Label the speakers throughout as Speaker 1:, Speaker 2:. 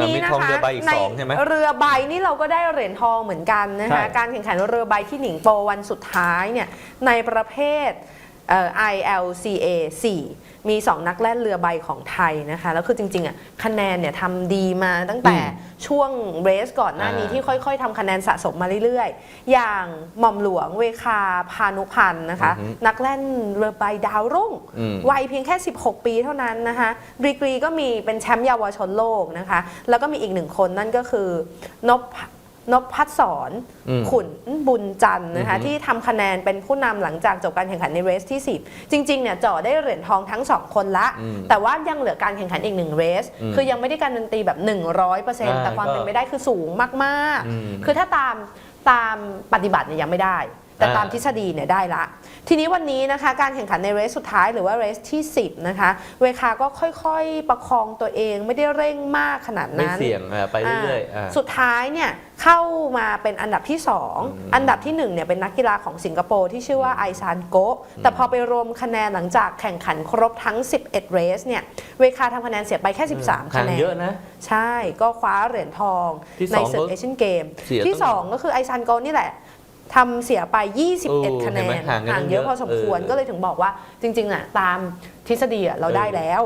Speaker 1: ทีนี้
Speaker 2: มี
Speaker 1: นะ
Speaker 2: ทอง
Speaker 1: คะ
Speaker 2: เรือใบอีกสองใช่ไหม
Speaker 1: เรือใบนี่เราก็ได้เหรียญทองเหมือนกันนะ
Speaker 3: ใช่
Speaker 1: คะการแข่งขันเรือใบที่หนิงโปวันสุดท้ายเนี่ยในประเภทเอ่อ ILCA 4 มี 2 นักแล่นเรือใบของไทยนะคะ แล้วคือจริงๆอะคะแนนเนี่ยทำดีมาตั้งแต่ช่วงเรสก่อนหน้านี้
Speaker 2: อ่า
Speaker 1: ที่ค่อยๆทำคะแนนสะสมมาเรื่อยๆ อย่างหม่อมหลวงเวคาพานุพันธ์นะคะ
Speaker 2: อือฮึ
Speaker 1: นักแล่นเรือใบดาวรุ่ง
Speaker 2: อืม
Speaker 1: วัยเพียงแค่ 16 ปีเท่านั้นนะคะดีกรีก็มีเป็นแชมป์เยาวชนโลกนะคะ แล้วก็มีอีกหนึ่งคนนั่นก็คือนพ นพพัฒสอน
Speaker 2: อืม
Speaker 1: ขุนบุญจันทร์นะคะ
Speaker 2: อือฮึ
Speaker 1: ที่ทำคะแนนเป็นผู้นำหลังจากจบการแข่งขันในเรสที่ 10 จริงๆเนี่ยจ่อได้เหรียญทองทั้ง 2 คนละ
Speaker 2: อืม
Speaker 1: แต่ว่ายังเหลือการแข่งขันอีกหนึ่งเรส
Speaker 2: อืม
Speaker 1: คือยังไม่ได้การันตีแบบ 100%แต่ความ
Speaker 2: ก็
Speaker 1: เป็นไปได้คือสูงมาก
Speaker 2: อืม
Speaker 1: ๆคือถ้าตามตามปฏิบัติเนี่ยยังไม่ได้ แต่
Speaker 2: อ่า
Speaker 1: ตามทฤษฎีเนี่ยได้ละ ทีนี้วันนี้นะคะการแข่งขันในเรสสุดท้ายหรือว่าเรสที่ 10 นะคะ เวคาก็ค่อยๆ ประคองตัวเองไม่ได้เร่งมากขนาด
Speaker 2: ไม่
Speaker 1: นั้น
Speaker 2: เสี่ยงอะไปเรื่อยๆอ่าา
Speaker 1: สุดท้ายเนี่ยเข้ามาเป็นอันดับที่
Speaker 2: อืม
Speaker 1: 2อันดับที่1เนี่ยเป็นนักกีฬาของสิงคโปร์ที่ชื่อว่าไอซานโกะแต่พอไปรวมคะแนนหลังจากแข่งขันครบทั้ง 11 เรสเนี่ยเวคาทำคะแนนเสียไปแค่ 13 คะ
Speaker 2: ห่าง
Speaker 1: แนน
Speaker 2: เยอะนะ
Speaker 1: ใช่ก็คว้าเหรียญทอง
Speaker 2: ที่
Speaker 1: ใน
Speaker 2: สอง
Speaker 1: ศึก
Speaker 2: ก็
Speaker 1: เอเชียนเกม
Speaker 2: เสีย
Speaker 1: ที่
Speaker 2: ตั้ง
Speaker 1: 2ก็คือไอซันโกนี่แหละ ทำเสียไป
Speaker 2: เออ
Speaker 1: 21 คะแน
Speaker 2: เห็นไหม
Speaker 1: น
Speaker 2: ห่างกันตั้ง
Speaker 1: เยอะ
Speaker 2: เยอะ
Speaker 1: พอสมควร
Speaker 2: เออ
Speaker 1: ก็เลยถึงบอกว่าจริงๆอะตามทฤษฎีอะเรา
Speaker 2: เออ
Speaker 1: ได้แล้ว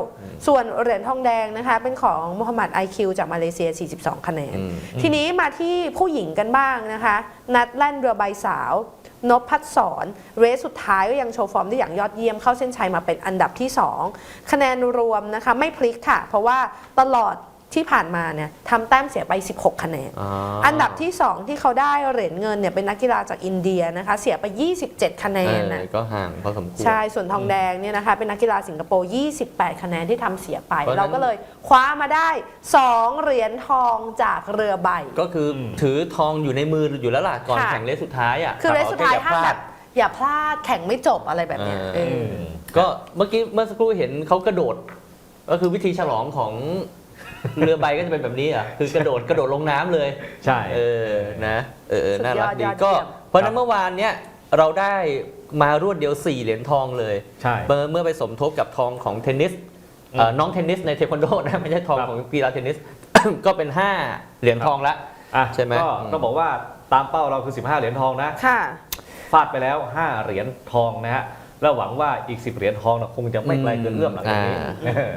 Speaker 1: ส่วนเหรียญทองแดงนะคะเป็นของมูฮัมหมัดไอคิวจากมาเลเซีย 42 คะแนน
Speaker 2: อืม
Speaker 1: ทีนี้มาที่ผู้หญิงกันบ้างนะคะ นัดแล่นเรือใบสาวนพพัฒสอนเรสสุดท้ายก็ยังโชว์ฟอร์มได้อย่างยอดเยี่ยมเข้าเส้นชัยมาเป็นอันดับที่ 2 คะแนนรวมนะคะไม่พลิกค่ะ เพราะว่าตลอด ที่ผ่านมาเนี่ยทำแต้มเสียไป 16 คะแนน
Speaker 2: อ๋อ
Speaker 1: อันดับที่ 2 ที่เขาได้เหรียญเงินเนี่ยเป็นนักกีฬาจากอินเดียนะคะเสียไป 27 คะแน
Speaker 2: เอนอ
Speaker 1: นะ
Speaker 2: ก็ห่างพอสมควร
Speaker 1: ใช่ ส่วนทองแดงเนี่ยนะคะเป็นนักกีฬาสิงคโปร์ 28 คะแนนที่ทำเสียไป
Speaker 2: เพราะฉะนั้น
Speaker 1: เราก็เลยคว้ามาได้ 2 เหรียญทองจากเรือใบ
Speaker 2: ก็คืออถือทองอยู่ในมืออยู่แล้วล่ะก่อน
Speaker 1: ค่ะ
Speaker 2: แข่งเลสสุดท้ายอะ
Speaker 1: คือเรสสุดท้าย
Speaker 2: แค่
Speaker 1: ห้าม
Speaker 2: อ
Speaker 1: แบ
Speaker 2: พลด
Speaker 1: บอย่าพลาดแข่งไม่จบอะไรแบบเนี้ย
Speaker 2: เออ
Speaker 1: เออ
Speaker 2: ก็เมื่อกี้เมื่อสักครู่เห็นเขากระโดด ก็คือวิธีฉลองของ เรือใบก็จะเป็นแบบนี้อะคือกระโดดกระโดดลงน้ำเลย
Speaker 3: ใช่
Speaker 2: เออนะเออเออ
Speaker 1: สุดยอด
Speaker 2: น่ารักดี
Speaker 1: ยอด
Speaker 2: ก็
Speaker 1: เยี่ยม
Speaker 2: เพราะฉะนั้นเมื่อวานเนี้ยเราได้มารวดเดียว 4 เหรียญทองเลย
Speaker 3: ใช่
Speaker 2: เมื่อเมื่อไปสมทบกับทองของเทนนิสเอ่อน้องเทนนิสในเทควันโดนะไม่ใช่ทอง
Speaker 3: ครับ
Speaker 2: ของกีฬาเทนนิสก็เป็น 5 เหรียญทองละ
Speaker 3: อะ
Speaker 2: ใช่ไหม
Speaker 3: ก็
Speaker 2: อืม
Speaker 3: ก็บอกว่าตามเป้าเราคือ 15 เหรียญทองนะ
Speaker 1: ค่ะ
Speaker 3: ฟาดไปแล้ว 5 เหรียญทองนะฮะแล้วหวังว่าอีก 10 เหรียญทองนะคงจะไม่ไกลเกินเอื้อมหลังจากนี้
Speaker 2: อ่า